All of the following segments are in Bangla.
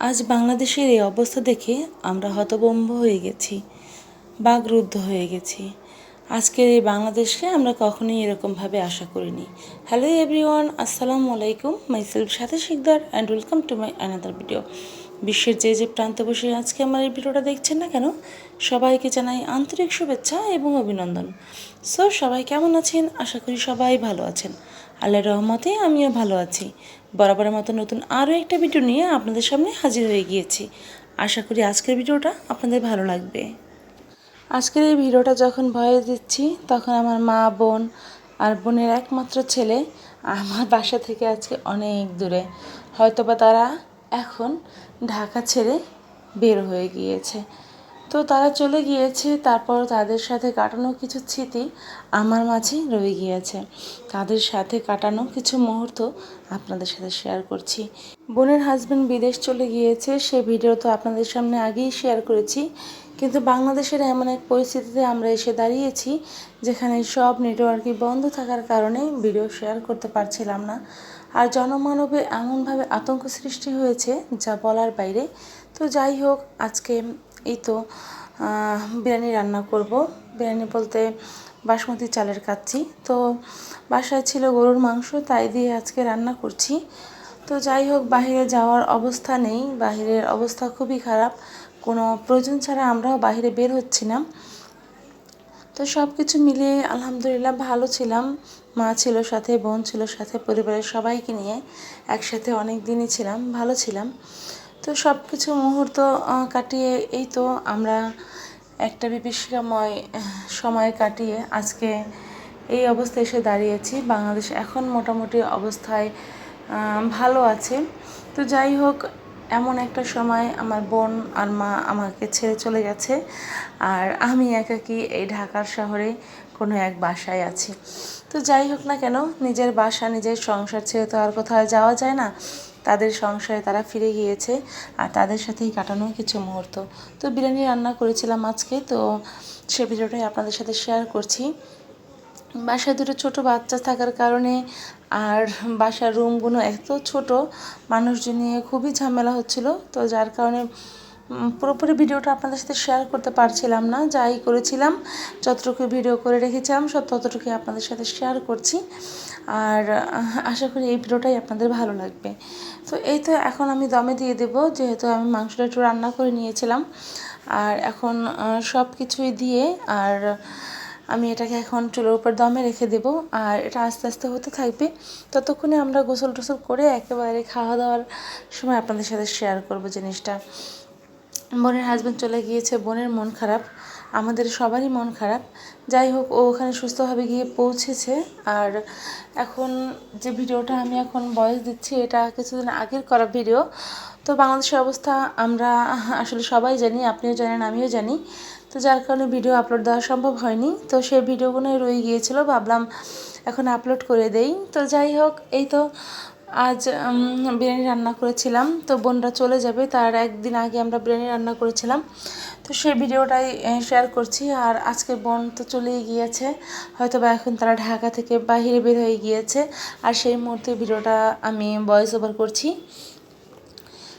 আজ বাংলাদেশের এই অবস্থা দেখে আমরা হতভম্ব হয়ে গেছি বাগরুদ্ধ হয়ে গেছি। আজকের এই বাংলাদেশকে আমরা কখনোই এরকমভাবে আশা করিনি। হ্যালো এভরিওয়ান, আসসালামু আলাইকুম। মাইসেলফ সাথে Sikdar and welcome to my another video বিশ্বের যে যে প্রান্তে বসে আজকে আমার এই ভিডিওটা দেখছেন না কেন, সবাইকে জানাই আন্তরিক শুভেচ্ছা এবং অভিনন্দন। সো সবাই কেমন আছেন? আশা করি সবাই ভালো আছেন। আল্লাহর রহমতে আমিও ভালো আছি। বরাবরের মতো নতুন আরও একটা ভিডিও নিয়ে আপনাদের সামনে হাজির হয়ে গিয়েছি। আশা করি আজকের ভিডিওটা আপনাদের ভালো লাগবে। আজকের এই ভিডিওটা যখন ভয়ে দিচ্ছি, তখন আমার মা, বোন আর বোনের একমাত্র ছেলে আমার বাসা থেকে আজকে অনেক দূরে। হয়তোবা তারা এখন ঢাকা ছেড়ে বের হয়ে গিয়েছে। তো তারা চলে গিয়েছে, তারপর তাদের সাথে কাটানো কিছু স্মৃতি আমার মাঝে রয়ে গিয়েছে। তাদের সাথে কাটানো কিছু মুহূর্ত আপনাদের সাথে শেয়ার করছি। বোনের হাজব্যান্ড বিদেশ চলে গিয়েছে, সে ভিডিও তো আপনাদের সামনে আগেই শেয়ার করেছি। কিন্তু বাংলাদেশের এমন এক পরিস্থিতিতে আমরা এসে দাঁড়িয়েছি, যেখানে সব নেটওয়ার্কই বন্ধ থাকার কারণে ভিডিও শেয়ার করতে পারছিলাম না। আর জনমানবে এমনভাবে আতঙ্ক সৃষ্টি হয়েছে যা বলার বাইরে। তো যাই হোক, আজকে এই তো বিরিয়ানি রান্না করব। বিরিয়ানি বলতে বাসমতি চালের কাচ্ছি। তো বাসায় ছিল গরুর মাংস, তাই দিয়ে আজকে রান্না করছি। তো যাই হোক বাইরে যাওয়ার অবস্থা নেই। বাইরের অবস্থা খুবই খারাপ। কোনো প্রয়োজন ছাড়া আমরাও বাইরে বের হচ্ছি না তো সব কিছু মিলিয়ে আলহামদুলিল্লাহ ভালো ছিলাম। মা ছিল সাথে, বোন ছিল সাথে, পরিবারের সবাইকে নিয়ে একসাথে অনেক দিনই ছিলাম, ভালো ছিলাম। তো সব কিছু মুহূর্ত কাটিয়ে এই তো আমরা একটা বিভীষিকাময় সময় কাটিয়ে আজকে এই অবস্থায় এসে দাঁড়িয়েছি। বাংলাদেশ এখন মোটামুটি অবস্থায় ভালো আছে। তো যাই হোক, এমন একটা সময় আমার বোন আর মা আমাকে ছেড়ে চলে গেছে আর আমি একাকী এই ঢাকার শহরে কোনো এক বাসায় আছি। তো যাই হোক না কেন, নিজের বাসা, নিজের সংসার ছেড়ে তো আর কোথাও যাওয়া যায় না। তাদের সংসারে তারা ফিরে গিয়েছে আর তাদের সাথেই কাটানো কিছু মুহূর্ত। তো বিরিয়ানি রান্না করেছিলাম আজকে, তো সে ভিডিওটাই আপনাদের সাথে শেয়ার করছি। বাসায় দুটো ছোট বাচ্চা থাকার কারণে আর বাসার রুমগুলো এত ছোট, মানুষজন নিয়ে খুবই ঝামেলা হচ্ছিল। তো যার কারণে পুরোপুরি ভিডিওটা আপনাদের সাথে শেয়ার করতে পারছিলাম না, যাই করেছিলাম, যতটুকু ভিডিও করে রেখেছিলাম, সব ততটুকুই আপনাদের সাথে শেয়ার করছি। আর আশা করি এই ভিডিওটাই আপনাদের ভালো লাগবে। তো এই তো এখন আমি দমে দিয়ে দেবো, যেহেতু আমি মাংসটা একটু রান্না করে নিয়েছিলাম। আর এখন সব কিছুই দিয়ে, আর আমি এটাকে এখন চুলোর উপর দমে রেখে দেবো। আর এটা আস্তে আস্তে হতে থাকবে। ততক্ষণে আমরা গোসল টোসল করে একেবারে খাওয়া দাওয়ার সময় আপনাদের সাথে শেয়ার করব জিনিসটা। বোনের হাজব্যান্ড চলে গিয়েছে, বোনের মন খারাপ, আমাদের সবারই মন খারাপ। যাই হোক, ও ওখানে সুস্থভাবে গিয়ে পৌঁছেছে। আর এখন যে ভিডিওটা আমি এখন বয়স দিচ্ছি, এটা কিছুদিন আগের করা ভিডিও তো বাংলাদেশের অবস্থা আমরা আসলে সবাই জানি, আপনিও জানেন, আমিও জানি। তো যার কারণে ভিডিও আপলোড দেওয়া সম্ভব হয়নি। তো সেই ভিডিওগুলোই রয়ে গিয়েছিল, ভাবলাম এখন আপলোড করে দেই। তো যাই হোক, এই তো আজ বিরিয়ানি রান্না করেছিলাম, তো বোনরা চলে যাবে, তার একদিন আগে আমরা বিরিয়ানি রান্না করেছিলাম। তো সেই ভিডিওটাই শেয়ার করছি, আর আজকে বোন তো চলেই গিয়েছে হয়তো বা এখন তারা ঢাকা থেকে বাইরে বের হয়ে গিয়েছে, আর সেই মুহূর্তে ভিডিওটা আমি ভয়েস ওভার করছি।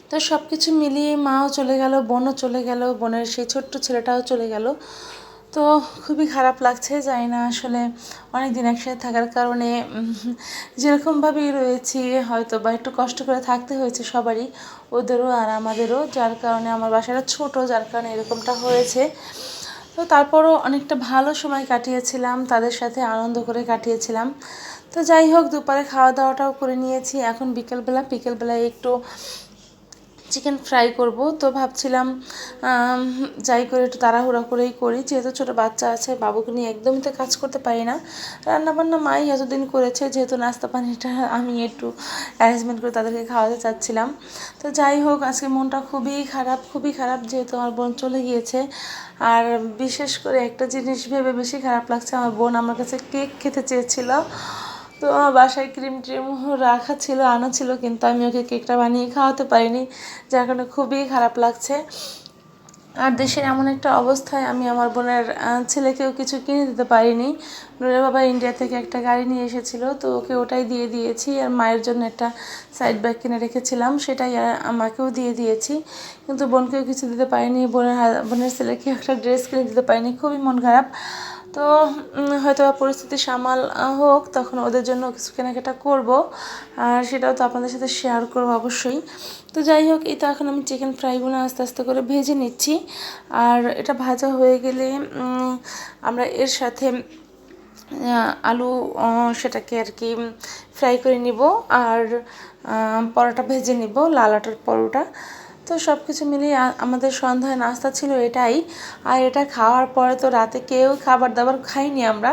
তো সব কিছু মিলিয়ে মাও চলে গেল, বোনও চলে গেল, বোনের সেই ছোট্ট ছেলেটাও চলে গেল। তো খুবই খারাপ লাগছে, জানি না আসলে অনেক দিন একসাথে থাকার কারণে যেরকমভাবেই রয়েছি হয়তো বা একটু কষ্ট করে থাকতে হয়েছে সবারই, ওদেরও আর আমাদেরও, যার কারণে আমার বাসাটা ছোট, যার কারণে এরকমটা হয়েছে। তো তারপরও অনেকটা ভালো সময় কাটিয়েছিলাম, তাদের সাথে আনন্দ করে কাটিয়েছিলাম। তো যাই হোক, দুপুরে খাওয়া দাওয়াটাও করে নিয়েছি, এখন বিকেলবেলা, বিকেলবেলায় একটু চিকেন ফ্রাই করব। তো ভাবছিলাম যাই করে একটু তাড়াহুড়া করেই করি। যেহেতু ছোটো বাচ্চা আছে, বাবুকে নিয়ে একদমই তো কাজ করতে পারি না। রান্নাবান্না মাই এতদিন করেছে, যেহেতু নাস্তা পানিটা আমি একটু অ্যারেঞ্জমেন্ট করে তাদেরকে খাওয়াতে চাচ্ছিলাম। তো যাই হোক, আজকে মনটা খুবই খারাপ খুবই খারাপ যেহেতু আমার বোন চলে গিয়েছে। আর বিশেষ করে একটা জিনিস ভেবে বেশি খারাপ লাগছে, আমার বোন আমার কাছে কেক খেতে চেয়েছিল। তো আমার বাসায় ক্রিম ট্রিম রাখা ছিল, আনা ছিল, কিন্তু আমি ওকে কেকটা বানিয়ে খাওয়াতে পারিনি, যার কারণে খুবই খারাপ লাগছে। আর দেশের এমন একটা অবস্থায় আমি আমার বোনের ছেলেকেও কিছু কিনে দিতে পারিনি। নুরের বাবা, ইন্ডিয়া থেকে একটা গাড়ি নিয়ে এসেছিল, তো ওকে ওটাই দিয়ে দিয়েছি, আর মায়ের জন্য একটা সাইড ব্যাগ কিনে রেখেছিলাম, সেটাই আমাকেও দিয়ে দিয়েছি। কিন্তু বোনকেও কিছু দিতে পারিনি, বোনের বোনের ছেলেকে একটা ড্রেস কিনে দিতে পারিনি, খুবই মন খারাপ। তো হয়তো পরিস্থিতি সামাল হোক, তখন ওদের জন্য কিছু কেনাকাটা করব। আর সেটাও তো আপনাদের সাথে শেয়ার করব অবশ্যই। তো যাই হোক, এই তো এখন আমি চিকেন ফ্রাইগুলো আস্তে আস্তে করে ভেজে নিচ্ছি। আর এটা ভাজা হয়ে গেলে আমরা এর সাথে আলু সেটাকে আর কি ফ্রাই করে নিব। আর পরোটা ভেজে নিব, লাল আটার পরোটা। তো সব কিছু মিলিয়ে আমাদের সন্ধ্যায় নাস্তা ছিল এটাই। আর এটা খাওয়ার পরে তো রাতে কেউ খাবার দাবার খাইনি আমরা।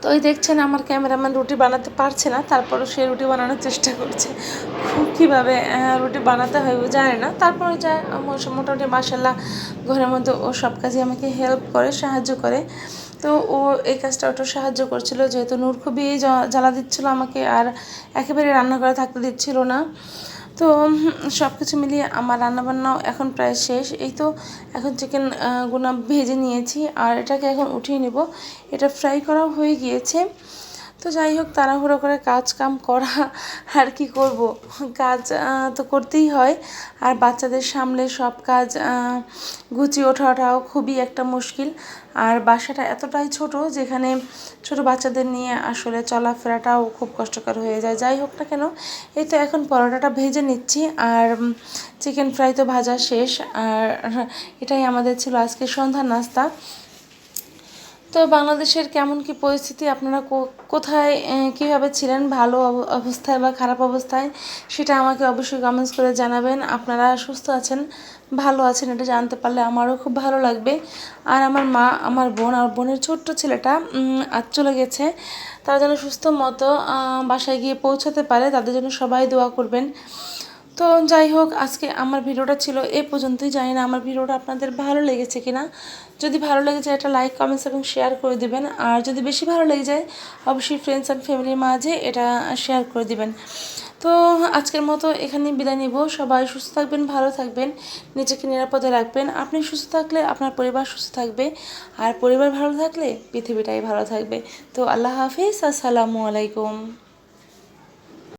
তো ওই দেখছেন আমার ক্যামেরাম্যান রুটি বানাতে পারছে না, তারপরও সে রুটি বানানোর চেষ্টা করছে। খুব কীভাবে রুটি বানাতে হয় ও জানে না। তারপরে যা মোটামুটি মাসাল্লাহ ঘরের মধ্যে ও সব কাজে আমাকে হেল্প করে, সাহায্য করে। তো ও এই কাজটা ওটা সাহায্য করছিল, যেহেতু নূর খুবই জ্বালা দিচ্ছিল আমাকে, আর একেবারে রান্না করে থাকতে দিচ্ছিল না। তো সব কিছু মিলিয়ে আমার রান্নাবান্নাও এখন প্রায় শেষ। এই তো এখন চিকেন গুনা ভেজে নিয়েছি আর এটাকে এখন উঠিয়ে নেব। এটা ফ্রাই করাও হয়ে গিয়েছে। তো যাই হোক, তাড়াহুড়ো করে কাজ কাম করা আর কি করব। কাজ তো করতেই হয়। আর বাচ্চাদের সামলে সব কাজ গুছিয়ে ওঠাটাও খুবই একটা মুশকিল। আর বাসাটা এতটাই ছোট যেখানে ছোট বাচ্চাদের নিয়ে আসলে চলাফেরাটাও খুব কষ্টকর হয়ে যায়। যাই হোক না কেন, এই তো এখন পরোটাটা ভেজে নিচ্ছি। আর চিকেন ফ্রাই তো ভাজা শেষ। আর এটাই আমাদের ছিল আজকে সন্ধ্যার নাস্তা। তো বাংলাদেশের কেমন কি পরিস্থিতি? আপনারা কোথায় কীভাবে ছিলেন? ভালো অব- অবস্থায় বা খারাপ অবস্থায়? সেটা আমাকে অবশ্যই কমেন্টস করে জানাবেন। আপনারা সুস্থ আছেন, ভালো আছেন এটা জানতে পারলে আমারও খুব ভালো লাগবে। আর আমার মা, আমার বোন, আর বোনের ছোট্ট ছেলেটা আজ চলে গেছে। তারা যেন সুস্থ মতো বাসায় গিয়ে পৌঁছাতে পারে, তাদের জন্য সবাই দোয়া করবেন। তো যাই হোক, আজকে আমার ভিডিওটা ছিল এ পর্যন্তই। জানি না আমার ভিডিওটা আপনাদের ভালো লেগেছে কিনা। যদি ভালো লেগে যায় এটা লাইক কমেন্টস এবং শেয়ার করে দিবেন। আর যদি বেশি ভালো লেগে যায়, অবশ্যই ফ্রেন্ডস অ্যান্ড ফ্যামিলির মাঝে এটা শেয়ার করে দিবেন। তো আজকের মতো এখানেই বিদায় নিব। সবাই সুস্থ থাকবেন, ভালো থাকবেন, নিজেকে নিরাপদে রাখবেন। আপনি সুস্থ থাকলে আপনার পরিবার সুস্থ থাকবে। আর পরিবার ভালো থাকলে পৃথিবীটাই ভালো থাকবে। তো আল্লাহ হাফিজ, আসসালামু আলাইকুম।